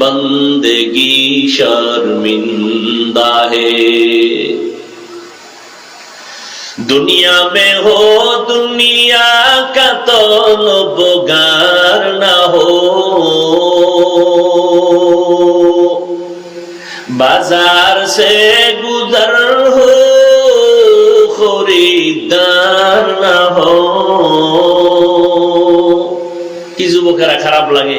बंदगी शर्मिंदा है दुनिया में हो दुनिया का तो बगार न हो बाजार से गुजर हो खरीदार न हो কি যুবকেরা খারাপ লাগে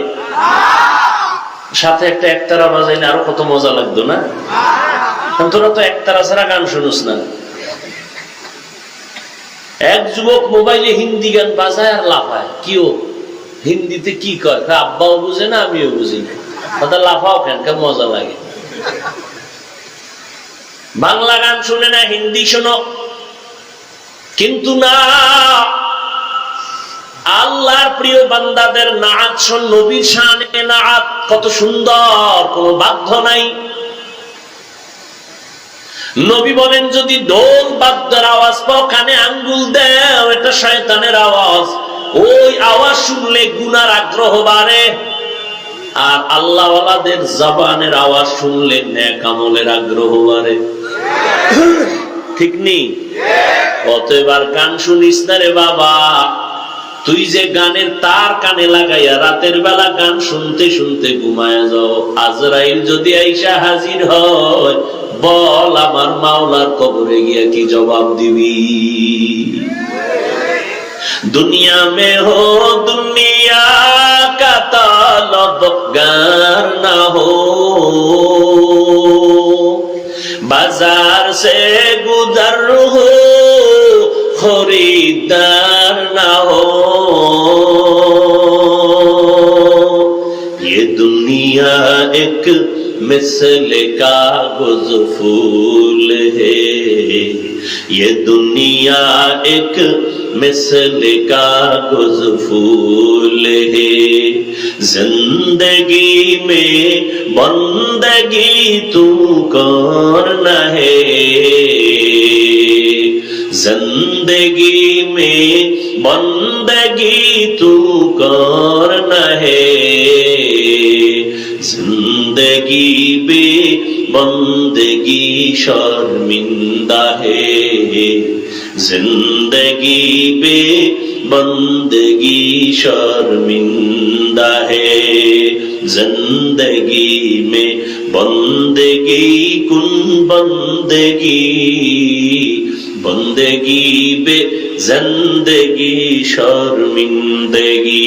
সাথে একটা একতারা বাজাই না আরও কত মজা লাগতো না? তোরা তো একতারা ছাড়া গান শুনুস না। এক যুবক মোবাইলে হিন্দি গান বাজায় আর লাফায়। কিও হিন্দিতে কি কয়? আব্বাও বুঝে না, আমিও বুঝি না। কথা লাফাও কেন? মজা লাগে? বাংলা গান শুনে না, হিন্দি শোনো। কিন্তু না আল্লাহর প্রিয় বান্দাদের নাচ, নবীর শানে নাচ, কত সুন্দর, কোনো বাধ্য নাই। নবী বলেন, যদি ঢোল বাদ্যের আওয়াজ পাও, কানে আঙ্গুল দেও, এটা শয়তানের আওয়াজ। ওই আওয়াজ শুনলে গুনার আগ্রহ বাড়ে। আর আল্লাহওয়ালাদের জবানের আওয়াজ শুনলে ন্যাক আমলের আগ্রহ বাড়ে। ঠিক নেই? কত এবার গান শুনিস না রে বাবা। তুই যে গানের তার কানে লাগাইয়া রাতের বেলা গান শুনতে শুনতে ঘুমায় যাও। আজরাইল যদি আইসা হাজির হয়, বল আমার মাওলার কবরে গিয়া কি জবাব দিবি? দুনিয়া মে হো দুনিয়া কাতাল গান না হো। বাজার সে গুজার হো खरीदार न हो ये दुनिया एक मिसल कागज फूल है ये दुनिया एक मिसल कागज फूल है जिंदगी में बंदगी तू कौन है जिंदगी में बंदगी तू कौन है जिंदगी बे बंदगी शर्मिंदा है जिंदगी बे बंदगी शर्मिंदा है जिंदगी में बंदगी कुन बंदगी বন্দেগি বে জন্দেগি শর্মিন্দেগি।